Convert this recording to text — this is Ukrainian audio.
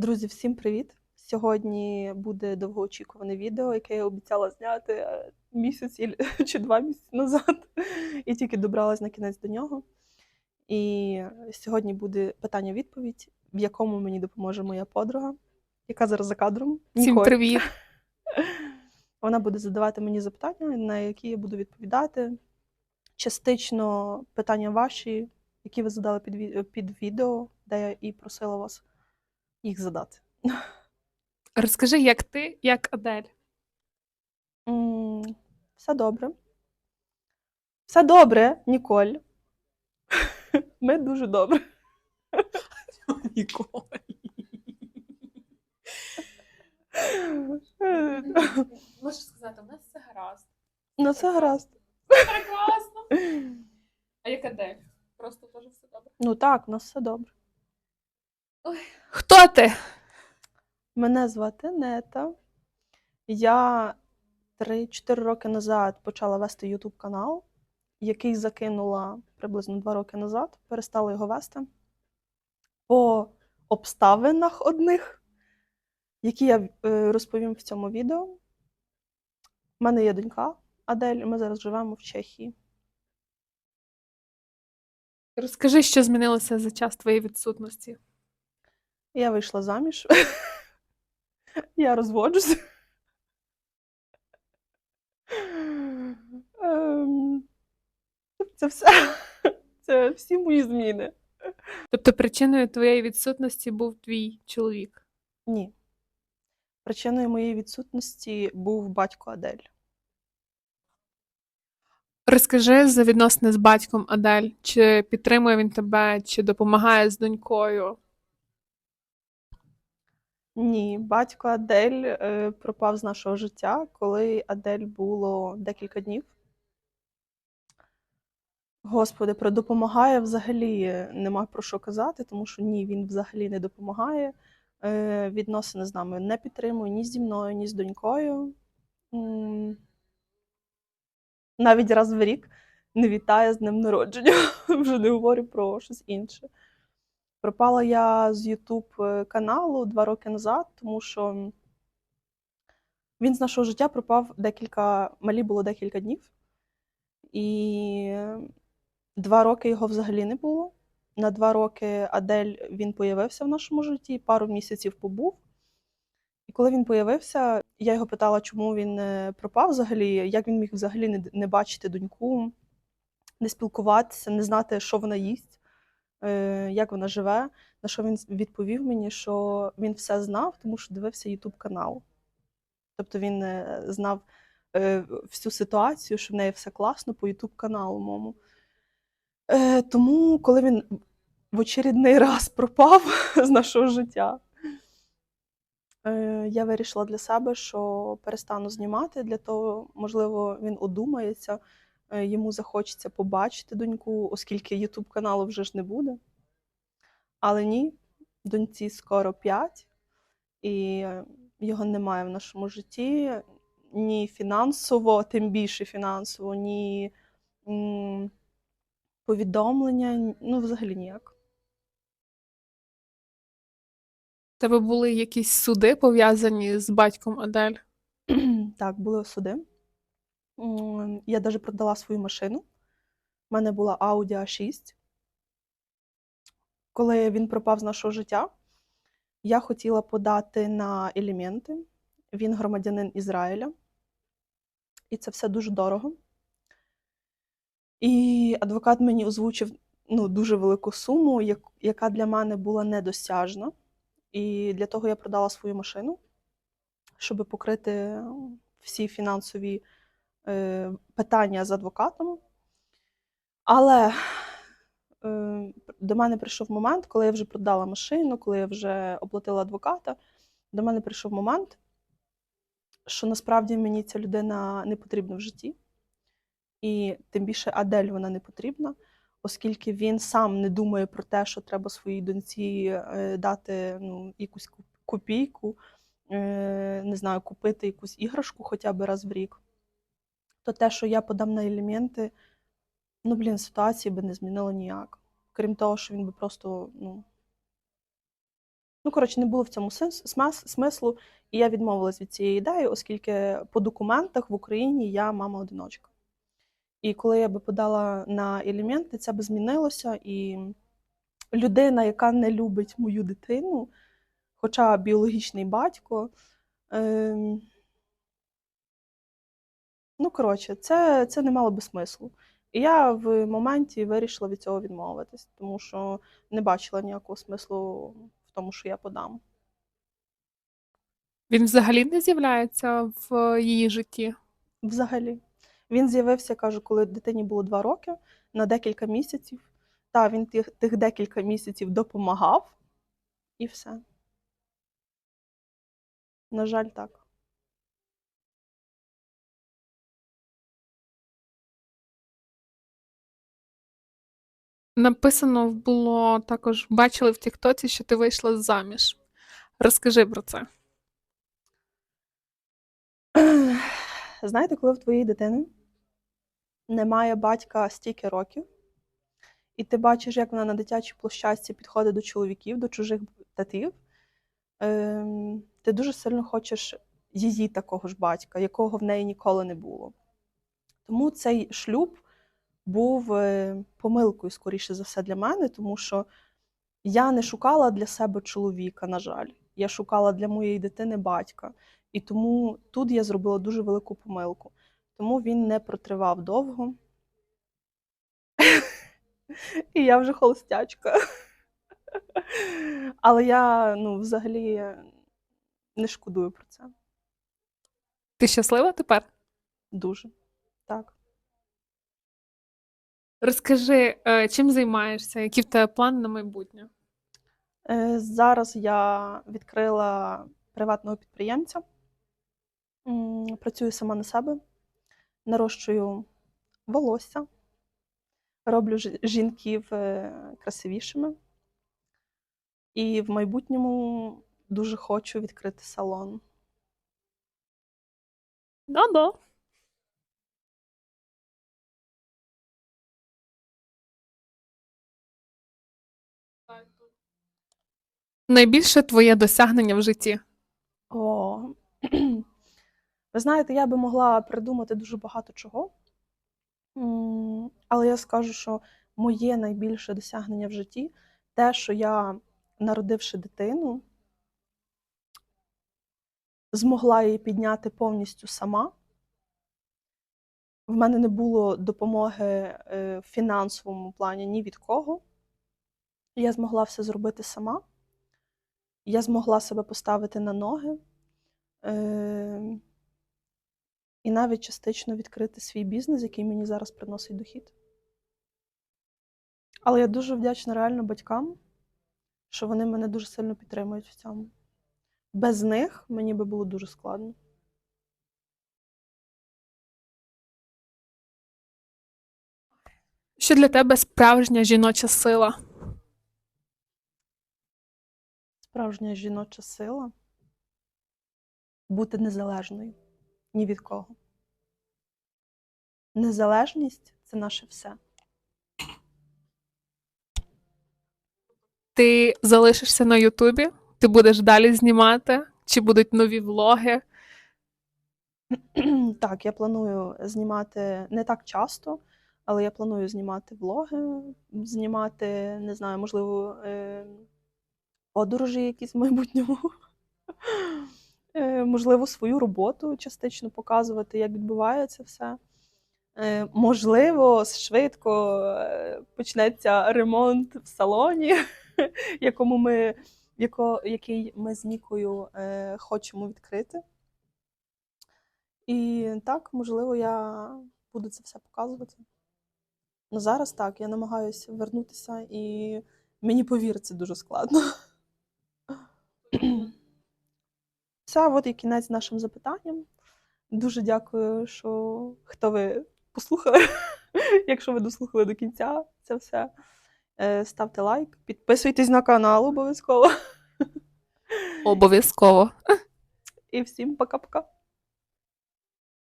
Друзі, всім привіт! Сьогодні буде довгоочікуване відео, яке я обіцяла зняти е, місяць чи два місяці назад, і тільки добралась на кінець до нього. І сьогодні буде питання-відповідь, в якому мені допоможе моя подруга, яка зараз за кадром. Всім Ніколь. привіт. Вона буде задавати мені запитання, на які я буду відповідати. Частично питання ваші, які ви задали під, під відео, де я і просила вас їх задати. Розкажи, як ти, як Адель. М, Все добре. Все добре, Ніколь. Ми дуже добре. Ніколи. Можеш сказати, у нас все гаразд. Ну, це гаразд. Прекрасно. А як Адель? Просто теж все добре. Ну так, у нас все добре. Хто ти? Мене звати Нета. Я 3-4 роки назад почала вести YouTube канал, який закинула приблизно 2 роки назад, перестала його вести. По обставинах одних, які я е, розповім в цьому відео. У мене є донька Адель, ми зараз живемо в Чехії. Розкажи, що змінилося за час твоєї відсутності. Я вийшла заміж. Я розводжуся. Ем, Це все. Це всі мої зміни. Тобто причиною твоєї відсутності був твій чоловік. Ні. Причиною моєї відсутності був батько Адель. Розкажи за відносини з батьком Адель. Чи підтримує він тебе, чи допомагає з донькою? Ні, батько Адель е, пропав з нашого життя, коли Адель було декілька днів. Господи, про допомагає взагалі е, нема про що казати, тому що ні, він взагалі не допомагає. Е, Відносини з нами не підтримує ні зі мною, ні з донькою. Навіть раз в рік не вітає з днем народження. Вже не говорю про щось інше. Пропала я з YouTube е, каналу два роки назад, тому що він з нашого життя пропав декілька, малі було декілька днів. І два роки його взагалі не було. На два роки Адель він появився в нашому житті, пару місяців побув. І коли він появився, я його питала, чому він е, пропав взагалі, як він міг взагалі не, бачити доньку, не спілкуватися, не знати, що вона їсть, як вона живе. На що він відповів мені, що він все знав, тому що дивився YouTube канал. Тобто він е, знав е, всю ситуацію, що в неї все класно по YouTube каналу моєму. Е, тому, коли він в очередний раз пропав з нашого життя, е, я вирішила для себе, що перестану знімати. Для того, можливо, він одумається, е, йому захочеться побачити доньку, оскільки YouTube каналу вже ж не буде. Але ні, доньці скоро 5, і е, його немає в нашому житті ні фінансово, тим більше фінансово, ні повідомлення, ну, взагалі ніяк. Тебе були якісь суди пов'язані з батьком Адель? Так, були суди. Я навіть продала свою машину. У мене була Audi A6. Коли він пропав з нашого життя, я хотіла подати на елементи. Він громадянин Ізраїля. І це все дуже дорого. І адвокат мені озвучив ну, дуже велику суму, яка для мене була недосяжна. І для того я продала свою машину, щоб покрити всі фінансові питання з адвокатом. Але е, до мене прийшов момент, коли я вже продала машину, коли я вже оплатила адвоката. До мене прийшов момент, що насправді мені ця людина не потрібна в житті. І тим більше Адель вона не потрібна, оскільки він сам не думає про те, що треба своїй доньці е, дати ну, якусь копійку, е, не знаю, купити якусь іграшку хоча б раз в рік. То те, що я подам на елементи, ну, блін, ситуації би не змінило ніяк. Крім того, що він би просто ну, Ну, коротше, не було в цьому смислу, і я відмовилась від цієї ідеї, оскільки по документах в Україні я мама-одиночка. І коли я би подала на елементи, це би змінилося, і людина, яка не любить мою дитину, хоча біологічний батько. Ем... Ну, коротше, це, це не мало би смислу. І я в моменті вирішила від цього відмовитись, тому що не бачила ніякого смислу в тому, що я подам. Він взагалі не з'являється в її житті. Взагалі. Він з'явився, кажу, коли дитині було два роки на декілька місяців. Та він тих, тих декілька місяців допомагав, і все. На жаль, так. Написано було також, бачили в Тіктоці, що ти вийшла заміж. Розкажи про це. Знаєте, коли в твоїй дитини немає батька стільки років, і ти бачиш, як вона на дитячій площадці підходить до чоловіків, до чужих татів, ем, ти дуже сильно хочеш її такого ж батька, якого в неї ніколи не було. Тому цей шлюб був е, помилкою, скоріше за все, для мене, тому що я не шукала для себе чоловіка, на жаль. Я шукала для моєї дитини батька. І тому тут я зробила дуже велику помилку. Тому він не протривав довго. І я вже холостячка. Але я ну, взагалі не шкодую про це. Ти щаслива тепер? Дуже. Так. Розкажи, е, чим займаєшся, які в тебе плани на майбутнє? Е, Зараз я відкрила приватного підприємця. Працюю сама на себе, нарощую волосся, роблю жінків е, красивішими. І в майбутньому дуже хочу відкрити салон. Да-да. Найбільше твоє досягнення в житті. О, ви знаєте, я би могла придумати дуже багато чого. Але я скажу, що моє найбільше досягнення в житті те, що я, народивши дитину, змогла її підняти повністю сама. В мене не було допомоги е, в фінансовому плані ні від кого. Я змогла все зробити сама. Я змогла себе поставити на ноги. Е, і навіть частично відкрити свій бізнес, який мені зараз приносить дохід. Але я дуже вдячна реально батькам, що вони мене дуже сильно підтримують в цьому. Без них мені би було дуже складно. Що для тебе справжня жіноча сила? Справжня жіноча сила бути незалежною ні від кого. Незалежність це наше все. Ти залишишся на Ютубі? Ти будеш далі знімати? Чи будуть нові влоги? Так, я планую знімати не так часто, але я планую знімати влоги, знімати, не знаю, можливо, е, подорожі якісь в майбутньому. Е, Можливо, свою роботу частично показувати, як відбувається все. Е, Можливо, швидко е, почнеться ремонт в салоні, якому ми, яко, який ми з Нікою хочемо відкрити. І так, можливо, я буду це все показувати. Ну зараз так, я намагаюся вернутися, і мені повір, це дуже складно. Все, от і кінець нашим запитанням. Дуже дякую, що хто ви послухали. Якщо ви дослухали до кінця це все. Е, Ставте лайк, підписуйтесь на канал обов'язково. Обов'язково. І всім пока-пока.